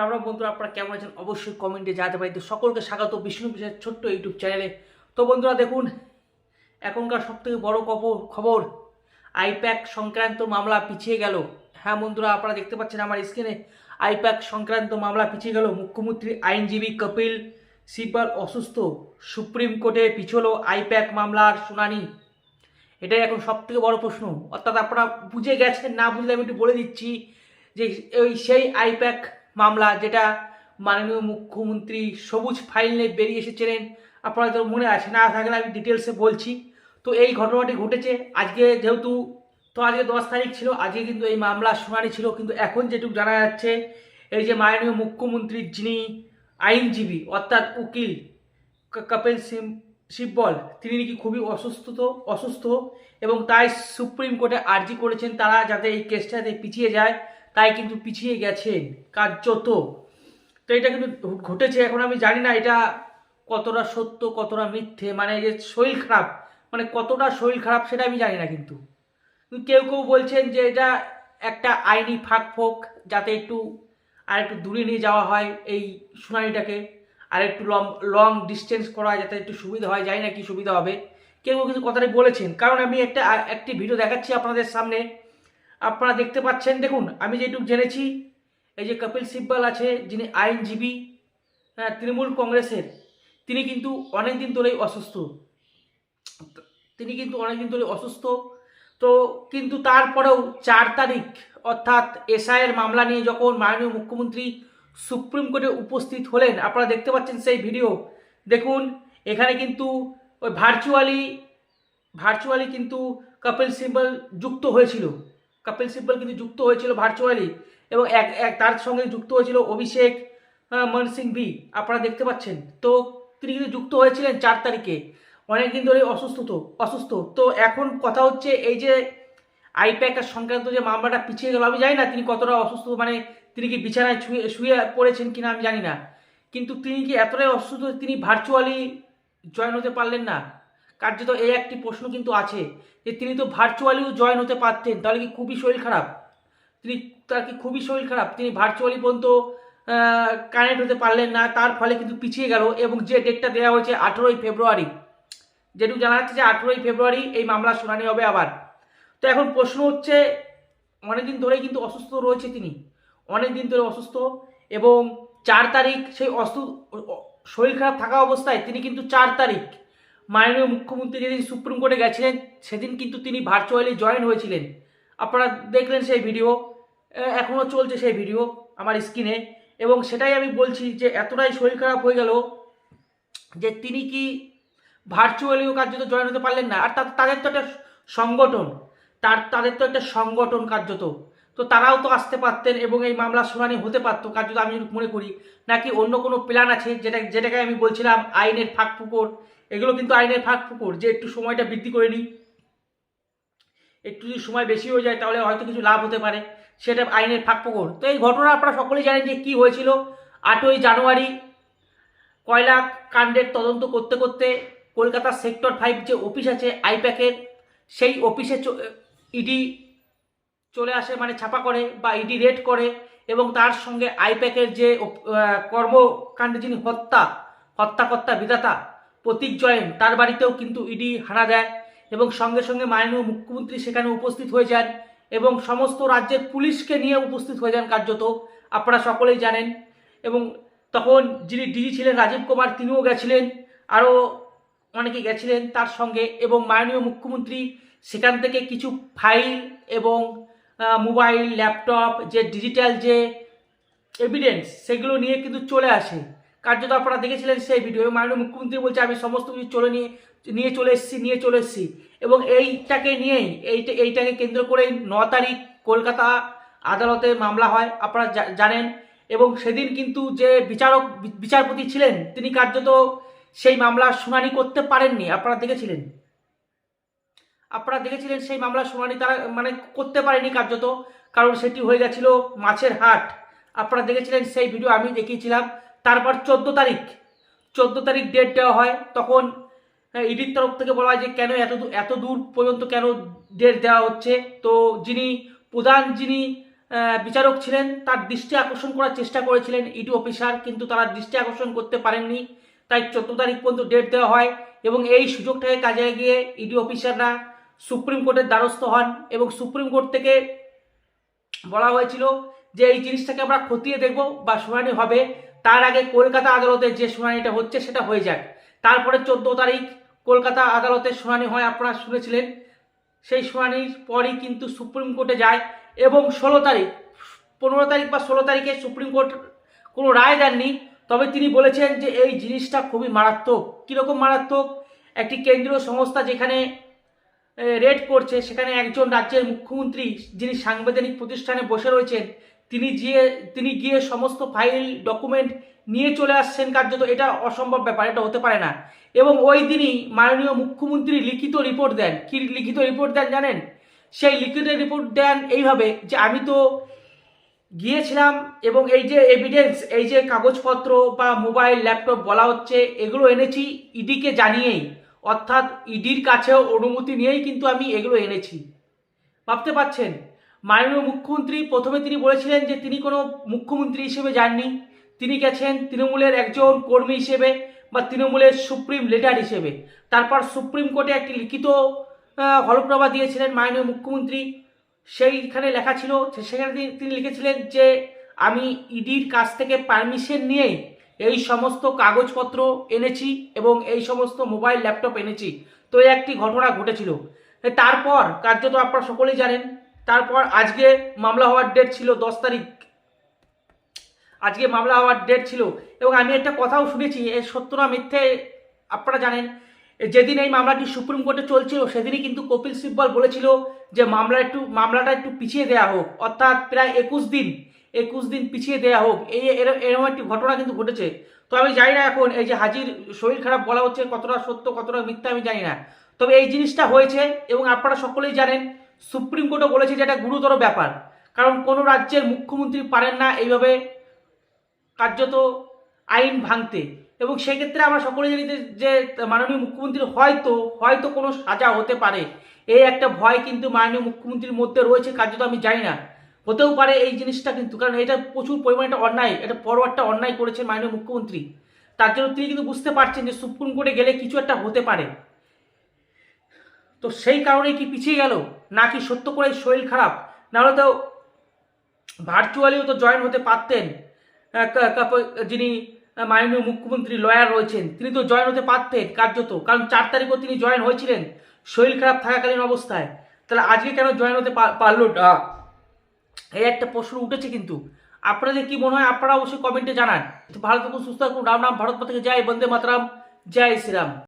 আমরা বন্ধুরা, আপনারা কেমন আছেন? অবশ্যই কমেন্টে জানাতে পারি তো সকলকে স্বাগত বিষ্ণু বিষয়ের ছোট্ট ইউটিউব চ্যানেলে তো বন্ধুরা, দেখুন, এখনকার সবথেকে বড় খবর খবর আইপ্যাক সংক্রান্ত মামলা পিছিয়ে গেল। হ্যাঁ বন্ধুরা, আপনারা দেখতে পাচ্ছেন আমার স্ক্রিনে আইপ্যাক সংক্রান্ত মামলা পিছিয়ে গেল। মুখ্যমন্ত্রী আইনজীবী কপিল সিব্বল অসুস্থ। সুপ্রিম কোর্টে পিছলো আইপ্যাক মামলার শুনানি। এটাই এখন সব থেকে বড় প্রশ্ন। অর্থাৎ আপনারা বুঝে গেছেন, না বুঝলে আমি একটু বলে দিচ্ছি যে ওই সেই আইপ্যাক মামলা যেটা মাননীয় মুখ্যমন্ত্রী সবুজ ফাইল নিয়ে বেরিয়ে এসেছিলেন। আপনারা তো মনে আছে না থাকলে আমি ডিটেলসে বলছি। তো এই ঘটনাটি ঘটেছে। আজকে যেহেতু, তো আজকে দশ তারিখ ছিল, আজকে কিন্তু এই মামলার শুনানি ছিল। কিন্তু এখন যেটুকু জানা যাচ্ছে, এই যে মাননীয় মুখ্যমন্ত্রীর যিনি আইনজীবী, অর্থাৎ উকিল কপিল সিম, সিব্বল, তিনি নাকি খুবই অসুস্থ অসুস্থ। এবং তাই সুপ্রিম কোর্টে আর্জি করেছেন তারা যাতে এই কেসটাতে পিছিয়ে যায়। তাই কিন্তু পিছিয়ে গেছেন কার্যত। তো এটা কিন্তু ঘটেছে, এখন আমি জানি না এটা কতটা সত্য, কতটা মিথ্যে মানে যে শরীর খারাপ মানে কতটা শরীর খারাপ সেটা আমি জানি না কিন্তু। কেউ কেউ বলছেন যে এটা একটা আইনি ফাঁক ফোক, যাতে একটু আর একটু দূরে নিয়ে যাওয়া হয় এই শুনানিটাকে, আর একটু লং লং ডিস্টেন্স করা যাতে একটু সুবিধা হয়, জানি না কি সুবিধা হবে। কেউ কেউ কিন্তু কথাটা বলেছেন। কারণ আমি একটা একটি ভিডিও দেখাচ্ছি আপনাদের সামনে। আপনারা দেখতে পাচ্ছেন দেখুন আমি যেটুকু জেনেছি এই যে কপিল সিব্বল আছে যিনি আইনজীবী হ্যাঁ, তৃণমূল কংগ্রেসের তিনি কিন্তু অনেক দিন ধরেই অসুস্থ। তিনি কিন্তু অনেক দিন ধরে অসুস্থ। তো কিন্তু তারপরেও চার তারিখ অর্থাৎ এসআইয়ের মামলা নিয়ে যখন মাননীয় মুখ্যমন্ত্রী সুপ্রিম কোর্টে উপস্থিত হলেন আপনারা দেখতে পাচ্ছেন সেই ভিডিও। দেখুন এখানে কিন্তু ওই ভার্চুয়ালি ভার্চুয়ালি কিন্তু কপিল সিব্বল যুক্ত হয়েছিল। কপিল সিব্বল কিন্তু যুক্ত হয়েছিল ভার্চুয়ালি এবং এক এক, তার সঙ্গে যুক্ত হয়েছিল অভিষেক মন সিং ভি। আপনারা দেখতে পাচ্ছেন। তো তিনি কিন্তু যুক্ত হয়েছিলেন চার তারিখে। অনেকদিন ধরে অসুস্থ তো অসুস্থ। তো এখন কথা হচ্ছে এই যে আইপ্যাক সংক্রান্ত যে মামলাটা পিছিয়ে গেল, আমি জানি না তিনি কতটা অসুস্থ মানে তিনি কি বিছানায় শুয়ে শুয়ে পড়েছেন কিনা আমি জানি না। কিন্তু তিনি কি এতটাই অসুস্থ তিনি ভার্চুয়ালি জয়েন হতে পারলেন না? কার্যত এই একটি প্রশ্ন কিন্তু আছে যে তিনি তো ভার্চুয়ালিও জয়েন হতে পারতেন, তাহলে কি খুবই শরীর খারাপ? তিনি, তার কি খুবই শরীর খারাপ? তিনি ভার্চুয়ালি পর্যন্ত কানেক্ট হতে পারলেন না, তার ফলে কিন্তু পিছিয়ে গেল এবং যে ডেটটা দেওয়া হয়েছে আঠেরোই ফেব্রুয়ারি। যেটুকু জানা যাচ্ছে যে আঠেরোই ফেব্রুয়ারি এই মামলা শুনানি হবে আবার। তো এখন প্রশ্ন হচ্ছে, অনেকদিন ধরেই কিন্তু অসুস্থ রয়েছে তিনি। অনেক দিন ধরে অসুস্থ এবং চার তারিখ সেই অসু শরীর খারাপ থাকা অবস্থায় তিনি কিন্তু চার তারিখ মাননীয় মুখ্যমন্ত্রী যেদিন সুপ্রিম কোর্টে গেছিলেন, সেদিন কিন্তু তিনি ভার্চুয়ালি জয়েন হয়েছিলেন। আপনারা দেখলেন সেই ভিডিও এখনও চলছে সেই ভিডিও আমার স্ক্রিনে এবং সেটাই আমি বলছি যে, এতটাই শরীর খারাপ হয়ে গেল যে তিনি কি ভার্চুয়ালিও কার্যত জয়েন হতে পারলেন না। আর তাদের তো একটা সংগঠন। তার, তাদের তো একটা সংগঠন কার্যত। তো তারাও তো আসতে পারতেন এবং এই মামলা শুনানি হতে পারতো, কার্যত আমি মনে করি। নাকি অন্য কোনো প্ল্যান আছে? যেটা, যেটাকে আমি বলছিলাম, আইনের ফাঁক ফুকর। এগুলো কিন্তু আইনের ফাঁক ফুকর, যে একটু সময়টা বৃদ্ধি করে নিই। একটু যদি সময় বেশি হয়ে যায়, তাহলে হয়তো কিছু লাভ হতে পারে। সেটা আইনের ফাঁক ফুকর। তো এই ঘটনা আপনারা সকলেই জানেন যে কী হয়েছিল। আটই জানুয়ারি কয়লা কাণ্ডের তদন্ত করতে করতে কলকাতার সেক্টর ফাইভ যে অফিস আছে, আইপ্যাকের, সেই অফিসে ইডি চলে আসে মানে ছাপা করে বা ইডি রেড করে এবং তার সঙ্গে আইপ্যাকের যে কর্মকাণ্ডে যিনি হত্যা, হত্যাকর্তা বিধাতা প্রতীক জয়েন, তার বাড়িতেও কিন্তু ইডি হানা দেয় এবং সঙ্গে সঙ্গে মাননীয় মুখ্যমন্ত্রী সেখানে উপস্থিত হয়ে যান এবং সমস্ত রাজ্যের পুলিশকে নিয়ে উপস্থিত হয়ে যান কার্যত, আপনারা সকলেই জানেন। এবং তখন যিনি ডিজি ছিলেন, রাজীব কুমার, তিনিও গেছিলেন, আরও অনেকে গেছিলেন তার সঙ্গে এবং মাননীয় মুখ্যমন্ত্রী সেখান থেকে কিছু ফাইল এবং মোবাইল, ল্যাপটপ, যে ডিজিটাল যে এভিডেন্স সেগুলো নিয়ে কিন্তু চলে আসে। কার্যত আপনারা দেখেছিলেন সেই ভিডিও মাননীয় মুখ্যমন্ত্রী বলছে, আমি সমস্ত কিছু চলে নিয়ে নিয়ে চলে এসেছি, নিয়ে চলে এসেছি। এবং এইটাকে নিয়েই এইটা, এইটাকে কেন্দ্র করেই ন তারিখ কলকাতা আদালতে মামলা হয়, আপনারা জানেন। এবং সেদিন কিন্তু যে বিচারক, বিচারপতি ছিলেন, তিনি কার্যত সেই মামলার শুনানি করতে পারেননি, আপনারা দেখেছিলেন। আপনারা দেখেছিলেন সেই মামলার শুনানি তারা মানে করতে পারেনি কার্যত, কারণ সেটি হয়ে গেছিল মাছের হাট। আপনারা দেখেছিলেন সেই ভিডিও আমি দেখিয়েছিলাম। তারপর চোদ্দ তারিখ চোদ্দ তারিখ ডেট দেওয়া হয়, তখন ইডির তরফ থেকে বলা হয় যে কেন এত এত দূর পর্যন্ত কেন ডেট দেওয়া হচ্ছে। তো যিনি, প্রধান যিনি বিচারক ছিলেন, তার দৃষ্টি আকর্ষণ করার চেষ্টা করেছিলেন ইডি অফিসার কিন্তু তারা দৃষ্টি আকর্ষণ করতে পারেননি। তাই চোদ্দ তারিখ পর্যন্ত ডেট দেওয়া হয় এবং এই সুযোগটাকে কাজে গিয়ে ইডি অফিসাররা সুপ্রিম কোর্টের দ্বারস্থ হন এবং সুপ্রিম কোর্ট থেকে বলা হয়েছিল যে এই জিনিসটাকে আমরা খতিয়ে দেখব বা শুনানি হবে। তার আগে কলকাতা আদালতে যে শুনানিটা হচ্ছে সেটা হয়ে যাক। তারপরে চোদ্দ তারিখ কলকাতা আদালতে শুনানি হয় আপনারা শুনেছিলেন। সেই শুনানির পরই কিন্তু সুপ্রিম কোর্টে যায় এবং ষোলো তারিখ, পনেরো তারিখ বা ষোলো তারিখে সুপ্রিম কোর্ট কোনো রায় দেননি। তবে তিনি বলেছেন যে এই জিনিসটা খুবই মারাত্মক। কীরকম মারাত্মক? একটি কেন্দ্রীয় সংস্থা যেখানে রেড করছে, সেখানে একজন রাজ্যের মুখ্যমন্ত্রী যিনি সাংবিধানিক প্রতিষ্ঠানে বসে রয়েছেন, তিনি গিয়ে তিনি গিয়ে সমস্ত ফাইল ডকুমেন্ট নিয়ে চলে আসছেন কার্যত। এটা অসম্ভব ব্যাপার, এটা হতে পারে না। এবং ওই দিনই মাননীয় মুখ্যমন্ত্রী লিখিত রিপোর্ট দেন। কি লিখিত রিপোর্ট দেন জানেন? সেই লিখিত রিপোর্ট দেন এইভাবে যে আমি তো গিয়েছিলাম এবং এই যে এভিডেন্স এই যে কাগজপত্র বা মোবাইল ল্যাপটপ বলা হচ্ছে, এগুলো এনেছি ইডিকে জানিয়েই। অর্থাৎ ইডির কাছেও অনুমতি নিয়েই কিন্তু আমি এগুলো এনেছি। ভাবতে পারছেন? মাননীয় মুখ্যমন্ত্রী, প্রথমে তিনি বলেছিলেন যে তিনি কোনো মুখ্যমন্ত্রী হিসেবে যাননি। তিনি গেছেন তৃণমূলের একজন কর্মী হিসেবে বা তৃণমূলের সুপ্রিম লিডার হিসেবে। তারপর সুপ্রিম কোর্টে একটি লিখিত হলফনামা দিয়েছিলেন মাননীয় মুখ্যমন্ত্রী। সেইখানে লেখা ছিল সেখানে তিনি লিখেছিলেন যে আমি ইডির কাছ থেকে পারমিশন নিয়েই এই সমস্ত কাগজপত্র এনেছি এবং এই সমস্ত মোবাইল, ল্যাপটপ এনেছি। তো একটি ঘটনা ঘটেছিল। তারপর কার্যত আপনারা সকলেই জানেন, তারপর আজকে মামলা হওয়ার ডেট ছিল দশ তারিখ। আজকে মামলা হওয়ার ডেট ছিল এবং আমি একটা কথাও শুনেছি এর সত্য না মিথ্যে আপনারা জানেন। যেদিন এই মামলাটি সুপ্রিম কোর্টে চলছিল, সেদিনই কিন্তু কপিল সিব্বল বলেছিল যে মামলা একটু, মামলাটা একটু পিছিয়ে দেওয়া হোক। অর্থাৎ প্রায় একুশ দিন একুশ দিন পিছিয়ে দেয়া হোক, এই এর- এরকম একটি ঘটনা কিন্তু ঘটেছে। তো আমি জানি না এখন এই যে হাজির শরীর খারাপ বলা হচ্ছে, কতটা সত্য, কতটা মিথ্যা আমি জানি না। তবে এই জিনিসটা হয়েছে এবং আপনারা সকলেই জানেন, সুপ্রিম কোর্টও বলেছে যে এটা গুরুতর ব্যাপার। কারণ কোনো রাজ্যের মুখ্যমন্ত্রী পারেন না এইভাবে কার্যত আইন ভাঙতে। এবং সেক্ষেত্রে আমরা সকলে জানি যে- মাননীয় মুখ্যমন্ত্রীর হয়তো হয়তো কোনো সাজা হতে পারে। এই একটা ভয় কিন্তু মাননীয় মুখ্যমন্ত্রীর মধ্যে রয়েছে, কার্যত আমি জানি না। হতেও পারে এই জিনিসটা কিন্তু, কারণ এটা প্রচুর পরিমাণে একটা অন্যায়, এটা একটা অন্যায় করেছেন মাননীয় মুখ্যমন্ত্রী। তার জন্য তিনি কিন্তু বুঝতে পারছেন যে সুপ্রিম কোর্টে গেলে কিছু একটা হতে পারে। তো সেই কারণে কি পিছিয়ে গেল? নাকি সত্য করে শরীর খারাপ? নাহলে তো ভার্চুয়ালিও তো জয়েন হতে পারতেন। যিনি মাননীয় মুখ্যমন্ত্রী লয়ার রয়েছেন, তিনি তো জয়েন হতে পারতেন কার্যত। কারণ চার তারিখও তিনি জয়েন হয়েছিলেন শরীর খারাপ থাকাকালীন অবস্থায়। তাহলে আজকে কেন জয়েন হতে পারল না? এই একটা প্রশ্ন উঠেছে কিন্তু। আপনাদের কি মনে হয়, আপনারা অবশ্যই কমেন্টে জানান। ভারত থাকুন, সুস্থ থাকুন, রাম রাম, ভারত থেকে যাই বন্দে মাতরাম, জয় শ্রীরাম।